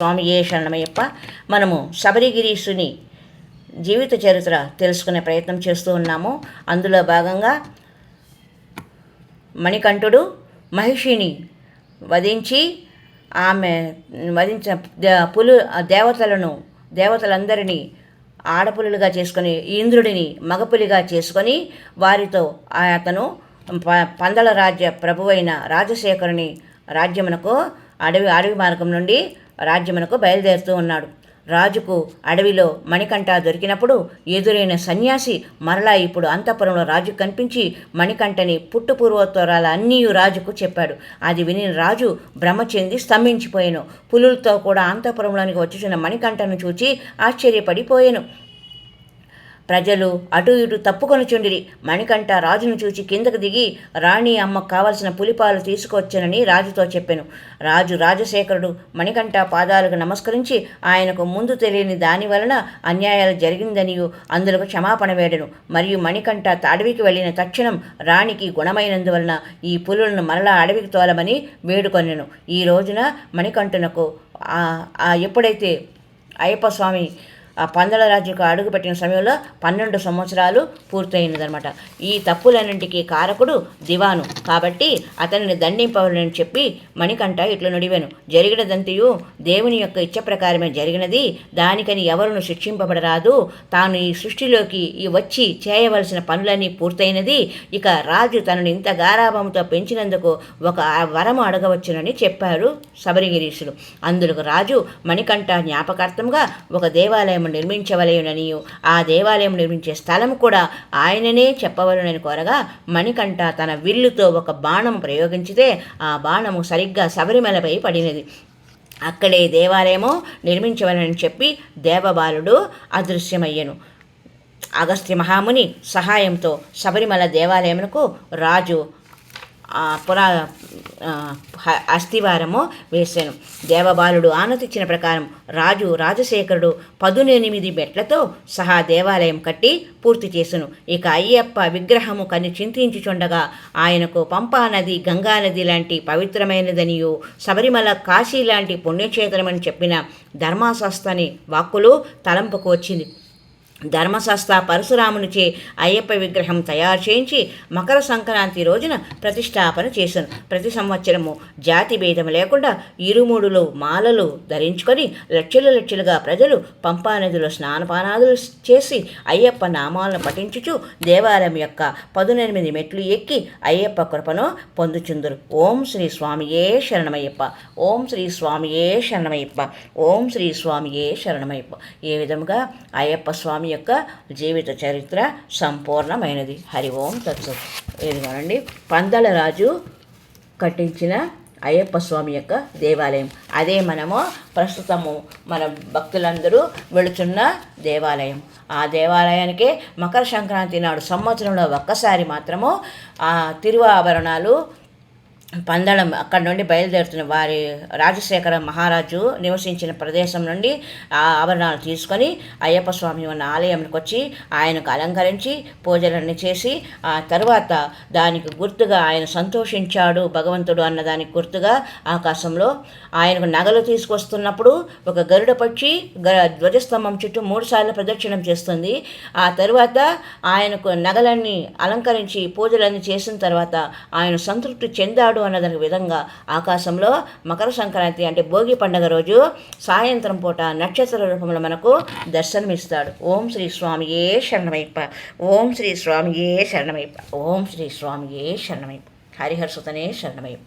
స్వామి ఏ శరణమయ్యప్ప? మనము శబరిగిరీషుని జీవిత చరిత్ర తెలుసుకునే ప్రయత్నం చేస్తూ ఉన్నాము. అందులో భాగంగా మణికంఠుడు మహిషిని వధించి ఆమె వధించిన పులు దేవతలను దేవతలందరినీ ఆడపులులుగా చేసుకొని ఇంద్రుడిని మగపులిగా చేసుకొని వారితో ఆ అతను ప- పందల రాజ్య ప్రభువైన రాజశేఖరుని రాజ్యమునకు అడవి అడవి మార్గం నుండి రాజ్యమునకు బయలుదేరుతూ ఉన్నాడు. రాజుకు అడవిలో మణికంఠ దొరికినప్పుడు ఎదురైన సన్యాసి మరలా ఇప్పుడు అంతఃపురంలో రాజు కనిపించి మణికంఠని పుట్టుపూర్వోత్తరాలు అన్నీ రాజుకు చెప్పాడు. అది విని రాజు భ్రమ చెంది స్తంభించిపోయాను. పులులతో కూడా అంతఃపురంలోనికి వచ్చుచున్న మణికంఠను చూచి ఆశ్చర్యపడిపోయాను. ప్రజలు అటు ఇటు తప్పుకొనుచుండిరి. మణికంఠ రాజును చూచి కిందకు దిగి రాణి అమ్మకు కావలసిన పులిపాలు తీసుకొచ్చానని రాజుతో చెప్పాను. రాజు రాజశేఖరుడు మణికంఠ పాదాలకు నమస్కరించి ఆయనకు ముందు తెలియని దాని వలన అన్యాయాలు జరిగిందనియు అందులకు క్షమాపణ వేడను. మరియు మణికంఠ అడవికి వెళ్ళిన తక్షణం రాణికి గుణమైనందువలన ఈ పులులను మరలా అడవికి తోలమని వేడుకొనెను ఈ రోజున మణికంఠునకు ఎప్పుడైతే అయ్యప్ప స్వామి ఆ పందల రాజుకు అడుగుపెట్టిన సమయంలో పన్నెండు సంవత్సరాలు పూర్తయినదనమాట ఈ తప్పులన్నింటికీ కారకుడు దివాను. కాబట్టి అతనిని దండింపవాలని చెప్పి మణికంఠ ఇట్లు నుడివెను. జరిగినదంతయు దేవుని యొక్క ఇచ్చ ప్రకారమే జరిగినది. దానికని ఎవరును శిక్షింపబడరాదు. తాను ఈ సృష్టిలోకి ఈ వచ్చి చేయవలసిన పనులన్నీ పూర్తయినది. ఇక రాజు తనను ఇంత గారాభంతో పెంచినందుకు ఒక వరము అడగవచ్చునని చెప్పారు శబరిగిరీషులు అందులకు రాజు మణికంఠ జ్ఞాపకార్థంగా ఒక దేవాలయం నిర్మించవలయునని ఆ దేవాలయం నిర్మించే స్థలం కూడా ఆయననే చెప్పవలనని కోరగా మణికంఠ తన విల్లుతో ఒక బాణం ప్రయోగించితే ఆ బాణము సరిగ్గా శబరిమలపై పడినది. అక్కడే దేవాలయము నిర్మించవలనని చెప్పి దేవబాలుడు అదృశ్యమయ్యను. అగస్త్య మహాముని సహాయంతో శబరిమల దేవాలయమునకు రాజు పురా అస్థివారము వేశాను. దేవబాలుడు ఆనతిచ్చిన ప్రకారం రాజు రాజశేఖరుడు పదునెనిమిది మెట్లతో సహా దేవాలయం కట్టి పూర్తి చేశాను ఇక అయ్యప్ప విగ్రహము కని చింతించుచుండగా ఆయనకు పంపా నది గంగా నది లాంటి పవిత్రమైనదనియు శబరిమల కాశీ లాంటి పుణ్యక్షేత్రమని చెప్పిన ధర్మాశాస్త్రని వాక్కులు తలంపుకు వచ్చింది. ధర్మశాస్త్ర పరశురామునిచే అయ్యప్ప విగ్రహం తయారు చేయించి మకర సంక్రాంతి రోజున ప్రతిష్టాపన చేశాను ప్రతి సంవత్సరము జాతి భేదం లేకుండా ఇరుముడులు మాలలు ధరించుకొని లక్షలు లక్షలుగా ప్రజలు పంపానదిలో స్నానపానాదులు చేసి అయ్యప్ప నామాలను పఠించుచు దేవాలయం యొక్క పదునెనిమిది మెట్లు ఎక్కి అయ్యప్ప కృపను పొందుచుందురు. ఓం శ్రీ స్వామియే శరణమయ్యప్ప. ఓం శ్రీ స్వామియే శరణమయ్యప్ప. ఓం శ్రీ స్వామియే శరణమయ్యప్ప. ఏ విధముగా అయ్యప్ప స్వామి యొక్క జీవిత చరిత్ర సంపూర్ణమైనది. హరి ఓం తత్సత్ ఇదిగోనండి పందల రాజు కట్టించిన అయ్యప్ప స్వామి యొక్క దేవాలయం. అదే మనము ప్రస్తుతము మన భక్తులందరూ వెళుతున్న దేవాలయం. ఆ దేవాలయానికి మకర సంక్రాంతి నాడు సంవత్సరంలో ఒక్కసారి మాత్రము ఆ తిరువాభరణాలు పందడం అక్కడి నుండి బయలుదేరుతున్న వారి రాజశేఖర మహారాజు నివసించిన ప్రదేశం నుండి ఆ ఆభరణాలు తీసుకొని అయ్యప్ప స్వామి ఉన్న ఆలయంకి వచ్చి ఆయనకు అలంకరించి పూజలన్నీ చేసి ఆ తర్వాత దానికి గుర్తుగా ఆయన సంతోషించాడు భగవంతుడు అన్న దానికి గుర్తుగా ఆకాశంలో ఆయనకు నగలు తీసుకొస్తున్నప్పుడు ఒక గరుడ పక్షి గ ధ్వజస్తంభం చుట్టూ మూడుసార్లు ప్రదక్షిణం చేస్తుంది. ఆ తర్వాత ఆయనకు నగలన్నీ అలంకరించి పూజలన్నీ చేసిన తర్వాత ఆయన సంతృప్తి చెందాడు అన్నదాని విధంగా ఆకాశంలో మకర సంక్రాంతి అంటే భోగి పండగ రోజు సాయంత్రం పూట నక్షత్ర రూపంలో మనకు దర్శనమిస్తాడు. ఓం శ్రీ స్వామియే శరణమైప ఓం శ్రీ స్వామియే శరణమైప ఓం శ్రీ స్వామియే హరిహర్ హరిహర్సుతనే శరణమైప